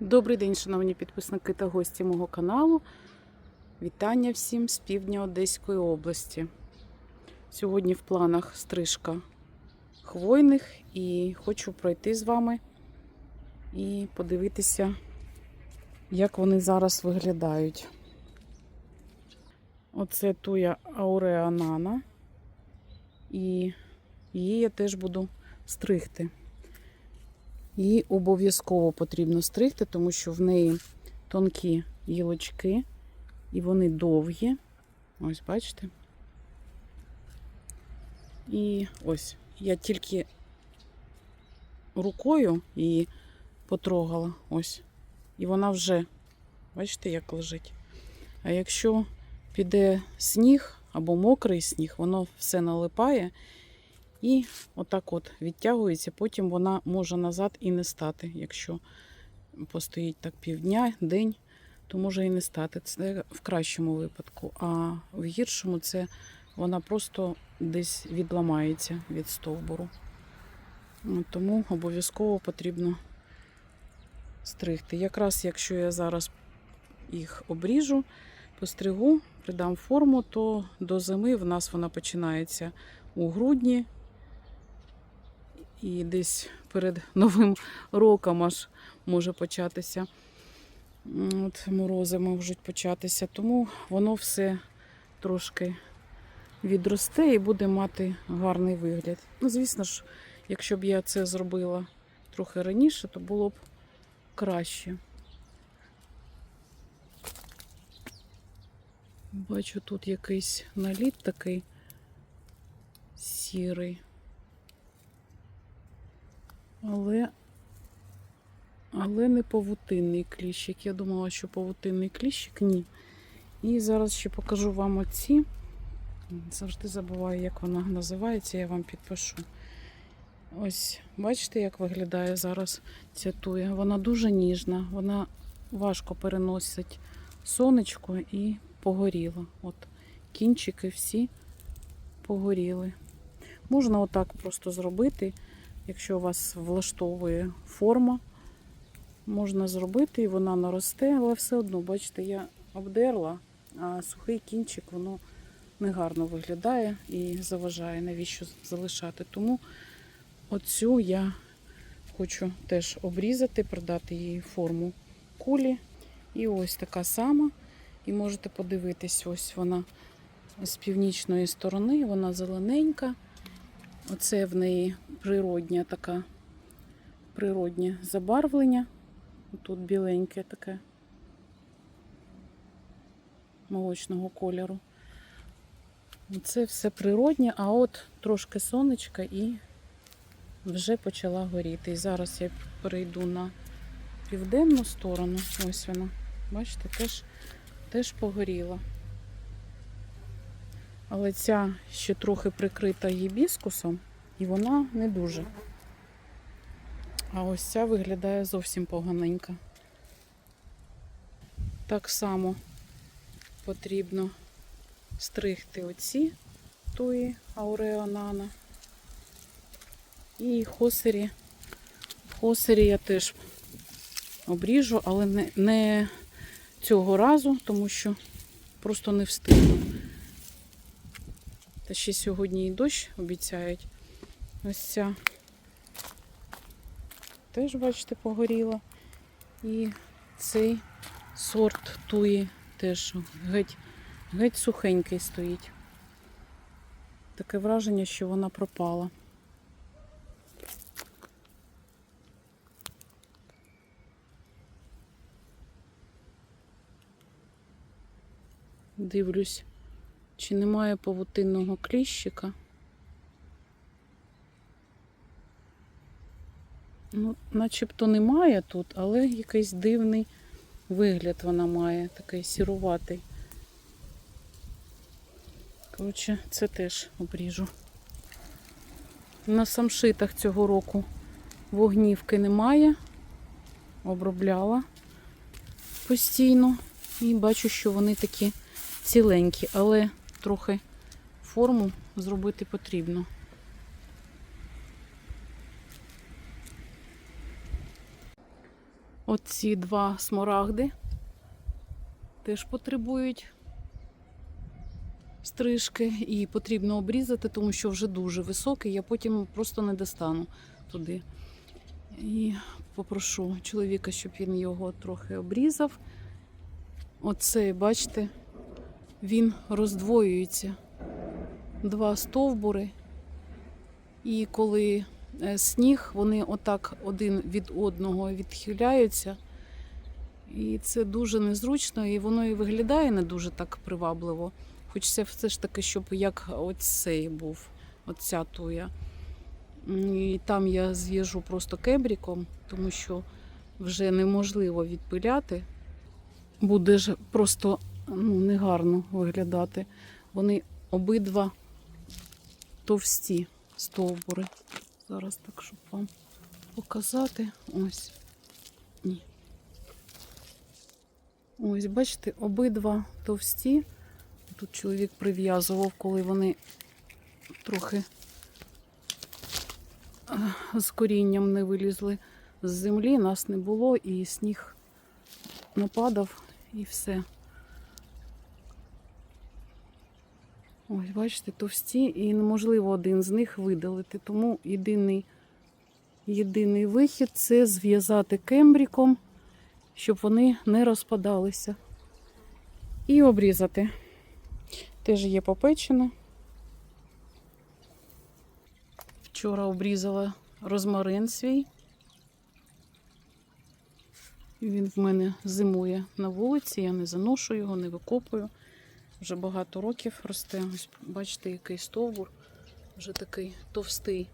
Добрий день, шановні підписники та гості мого каналу. Вітання всім з півдня Одеської області. Сьогодні в планах стрижка хвойних і хочу пройти з вами і подивитися, як вони зараз виглядають. Оце туя Ауреа Нана. І її я теж буду стригти. Її обов'язково потрібно стригти, тому що в неї тонкі гілочки і вони довгі. Ось, бачите? І ось я тільки рукою її потрогала. Ось. І вона вже, бачите, як лежить. А якщо піде сніг або мокрий сніг, воно все налипає. І отак от відтягується, потім вона може назад і не стати. Якщо постоїть так півдня, день, то може і не стати. Це в кращому випадку. А в гіршому це вона просто десь відламається від стовбуру. Тому обов'язково потрібно стригти. Якраз якщо я зараз їх обріжу, постригу, придам форму, то до зими в нас вона починається у грудні. І десь перед Новим роком аж може початися. От морози можуть початися. Тому воно все трошки відросте і буде мати гарний вигляд. Ну, звісно ж, якщо б я це зробила трохи раніше, то було б краще. Бачу, тут якийсь наліт такий сірий. Але, але не павутинний кліщик. Я думала, що павутинний кліщик ні. І зараз ще покажу вам оці. Завжди забуваю, як вона називається, я вам підпишу. Ось, бачите, як виглядає зараз ця туя. Вона дуже ніжна, вона важко переносить сонечко і погоріла. От кінчики всі погоріли. Можна отак просто зробити. Якщо вас влаштовує форма, можна зробити і вона наросте, але все одно, бачите, я обдерла, а сухий кінчик воно негарно виглядає і заважає, навіщо залишати. Тому оцю я хочу теж обрізати, придати їй форму кулі. І ось така сама. І можете подивитись, ось вона з північної сторони, вона зелененька. Оце в неї природня така, природнє забарвлення. Тут біленьке таке молочного кольору. Це все природнє, а от трошки сонечка і вже почала горіти. І зараз я перейду на південну сторону. Ось вона, бачите, теж, теж погоріла. Але ця ще трохи прикрита гібіскусом, і вона не дуже. А ось ця виглядає зовсім поганенька. Так само потрібно стригти оці туї ауреонана. І хосері. Хосері я теж обріжу, але не, не цього разу, тому що просто не встигну. Та ще сьогодні і дощ обіцяють. Ось ця теж, бачите, погоріла. І цей сорт туї теж геть, геть сухенький стоїть. Таке враження, що вона пропала. Дивлюсь, чи немає павутинного кліщика. Ну, начебто немає тут, але якийсь дивний вигляд вона має, такий сіруватий. Коротше, це теж обріжу. На самшитах цього року вогнівки немає. Обробляла постійно. І бачу, що вони такі ціленькі, але трохи форму зробити потрібно. Оці два смарагди теж потребують стрижки і потрібно обрізати, тому що вже дуже високий, я потім просто не достану туди. І попрошу чоловіка, щоб він його трохи обрізав. Оцей, бачите, він роздвоюється. Два стовбури. І коли е, сніг, вони отак один від одного відхиляються. І це дуже незручно, і воно і виглядає не дуже так привабливо. Хочеться все ж таки, щоб як оцей був, оця туя. І там я зв'яжу просто кебріком, тому що вже неможливо відпиляти. Буде ж просто ну, негарно виглядати. Вони обидва товсті стовбури. Зараз так, щоб вам показати. Ось. Ні. Ось, бачите, обидва товсті. Тут чоловік прив'язував, коли вони трохи е, з корінням не вилізли з землі, нас не було, і сніг нападав, і все. Ось, бачите, товсті, і неможливо один з них видалити. Тому єдиний, єдиний вихід це зв'язати кембріком, щоб вони не розпадалися. І обрізати. Теж є попечена. Вчора обрізала розмарин свій. Він в мене зимує на вулиці, я не заношу його, не викопую. Вже багато років росте. Ось бачите, який стовбур, вже такий товстий.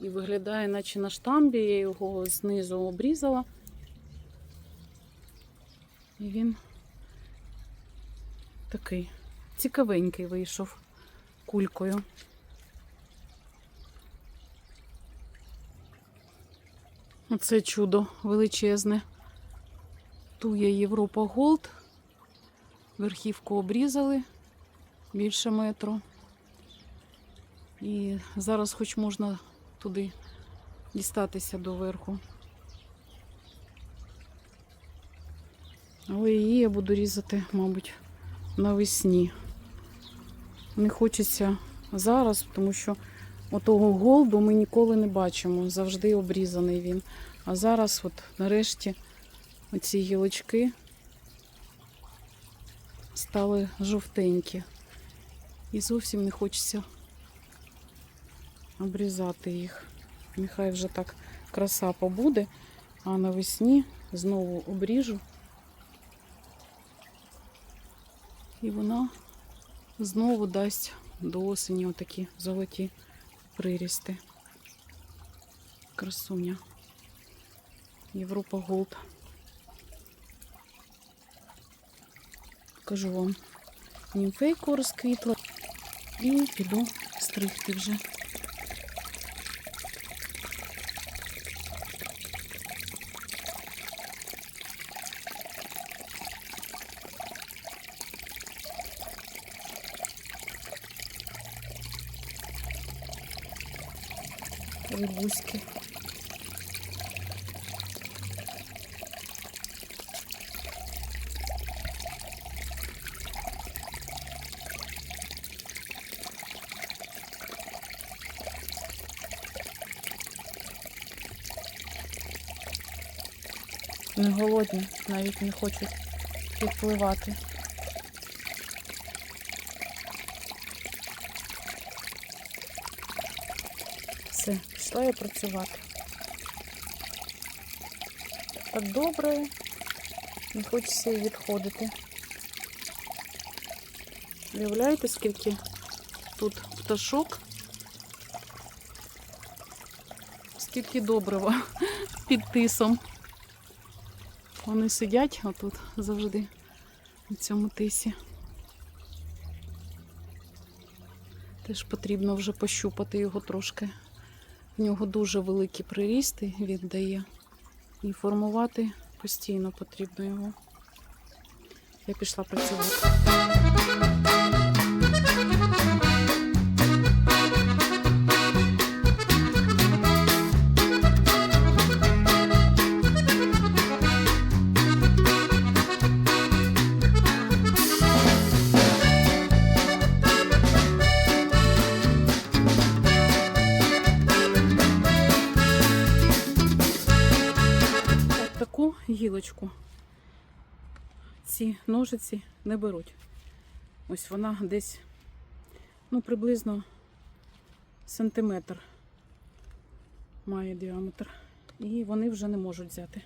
І виглядає, наче на штамбі, я його знизу обрізала. І він такий цікавенький вийшов кулькою. Оце чудо величезне. Туя Європа Голд. Верхівку обрізали більше метру. І зараз хоч можна туди дістатися до верху. Але її я буду різати, мабуть, навесні. Не хочеться зараз, тому що отого голду ми ніколи не бачимо. Завжди обрізаний він. А зараз, от нарешті, оці гілочки стали жовтенькі. І зовсім не хочеться обрізати їх. Нехай вже так краса побуде, а навесні знову обріжу. І вона знову дасть до осені отакі золоті прирісти. Красуня. Європа Голд. Покажу вам німфейку розквітла і піду стригти вже. Рибуськи. Не голодні, навіть не хочуть підпливати. Все, пішла я працювати. Так добре, не хочеться і відходити. Уявляєте, скільки тут пташок? Скільки добрива під тисом. Вони сидять отут завжди у цьому тисі. Теж потрібно вже пощупати його трошки. В нього дуже великі прирісти віддає. І формувати постійно потрібно його. Я пішла працювати. Гілочку ці ножиці не беруть. Ось вона десь ну, приблизно сантиметр має діаметр. І вони вже не можуть взяти.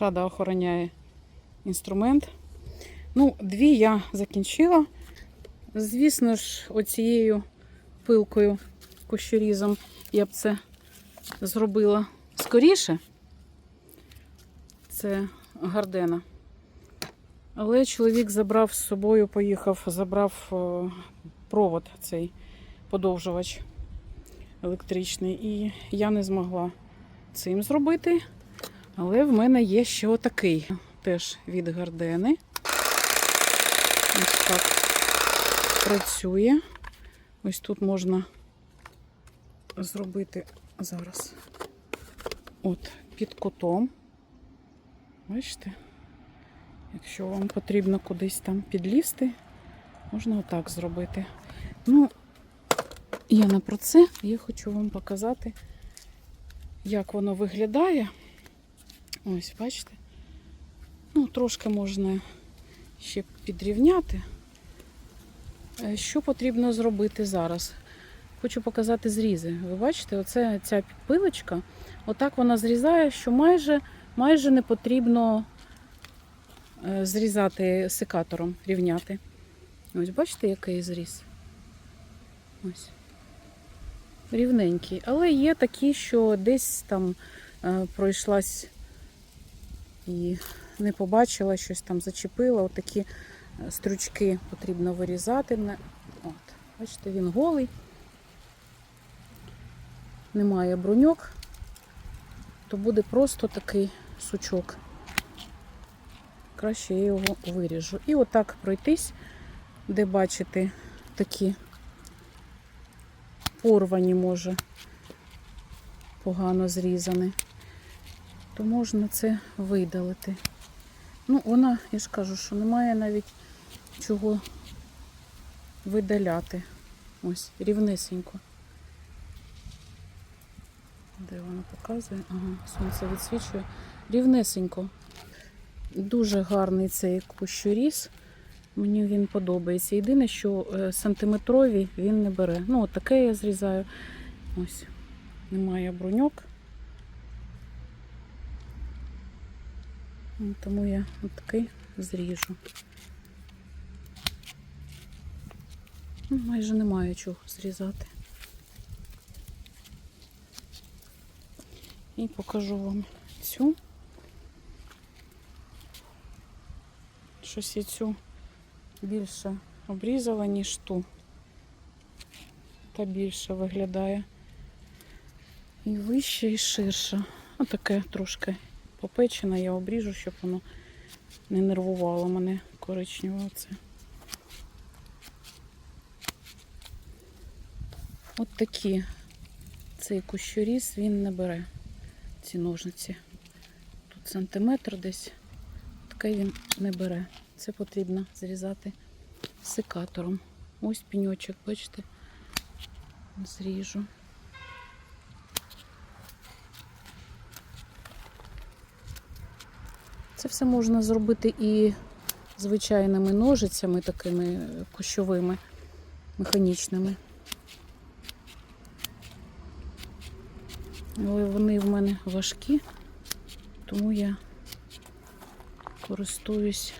Шада охороняє інструмент. Ну, дві я закінчила. Звісно ж, оцією пилкою, кущорізом я б це зробила скоріше. Це гардена. Але чоловік забрав з собою, поїхав, забрав е, провод цей подовжувач електричний. І я не змогла цим зробити. Але в мене є ще отакий, теж від гардени. Ось так працює. Ось тут можна зробити зараз от під кутом. Бачите? Якщо вам потрібно кудись там підлізти, можна отак зробити. Ну, я не про це, я хочу вам показати, як воно виглядає. Ось, бачите? Ну, трошки можна ще підрівняти. Е, Що потрібно зробити зараз? Хочу показати зрізи. Ви бачите, оце ця пилочка, отак вона зрізає, що майже, майже не потрібно е, зрізати секатором, рівняти. Ось, бачите, який зріз? Ось. Рівненький. Але є такі, що десь там е, пройшлась і не побачила, щось там зачепила. Отакі е, стручки потрібно вирізати. От, бачите, він голий. Немає бруньок, то буде просто такий сучок. Краще я його виріжу. І отак пройтись, де бачите такі порвані, може, погано зрізані то можна це видалити. Ну, вона, я ж кажу, що немає навіть чого видаляти. Ось, рівнесенько. Де воно показує? Ага, сонце відсвічує. Рівнесенько. Дуже гарний цей кущоріз. Мені він подобається. Єдине, що е, сантиметрові він не бере. Ну, от таке я зрізаю. Ось. Немає бруньок. Тому я от такий зріжу. Ну, майже немає чого зрізати. І покажу вам цю. Щось я цю більше обрізала, ніж ту. Та більше виглядає. І вище, і ширше. Отаке трошки попечене, я обріжу, щоб воно не нервувало мене коричневе оце. От такі цей кущоріз він не бере ці ножниці. Тут сантиметр десь. Таке він не бере. Це потрібно зрізати секатором. Ось піньочок, бачите, зріжу. Це все можна зробити і звичайними ножицями, такими кущовими, механічними. Але вони в мене важкі, тому я користуюсь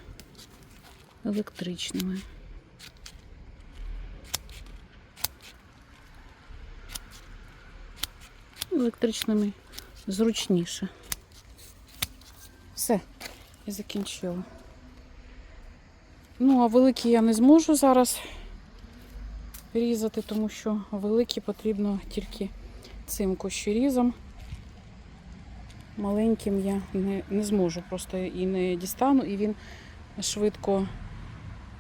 електричними. Електричними зручніше. Я закінчила. Ну, а великі я не зможу зараз різати, тому що великі потрібно тільки цим кущорізом. Маленьким я не, не зможу, просто і не дістану, і він швидко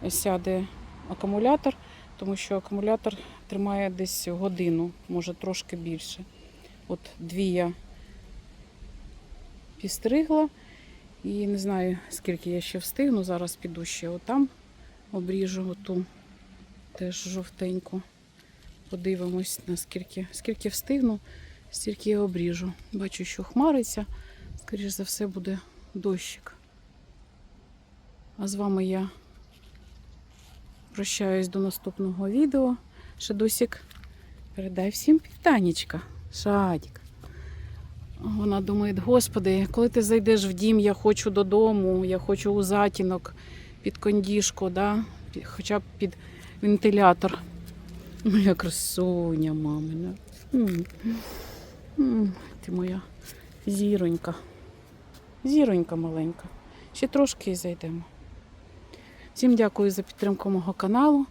сяде акумулятор, тому що акумулятор тримає десь годину, може трошки більше. От дві я підстригла і не знаю, скільки я ще встигну. Зараз піду ще отам, обріжу оту теж жовтеньку. Подивимось, наскільки скільки встигну, стільки я обріжу. Бачу, що хмариться. Скоріше за все буде дощик. А з вами я прощаюсь до наступного відео. Шедусік, передай всім півтанічка. Шадік. Вона думає, господи, коли ти зайдеш в дім, я хочу додому, я хочу у затінок, під кондішку, да? хоча б під вентилятор. Моя красуня, мамина. Ти моя зіронька. Зіронька маленька. Ще трошки і зайдемо. Всім дякую за підтримку мого каналу.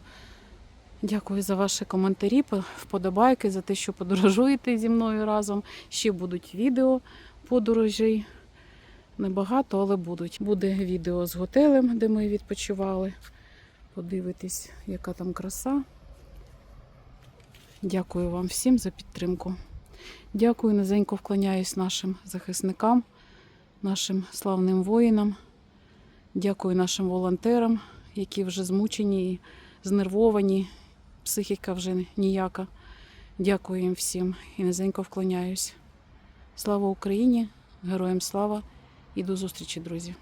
Дякую за ваші коментарі, вподобайки, за те, що подорожуєте зі мною разом. Ще будуть відео подорожей. Небагато, але будуть. Буде відео з готелем, де ми відпочивали. Подивитись, яка там краса. Дякую вам всім за підтримку. Дякую, низенько вклоняюсь нашим захисникам, нашим славним воїнам. Дякую нашим волонтерам, які вже змучені і знервовані. Психіка вже ніяка. Дякую їм всім і низенько вклоняюсь. Слава Україні! Героям слава і до зустрічі, друзі!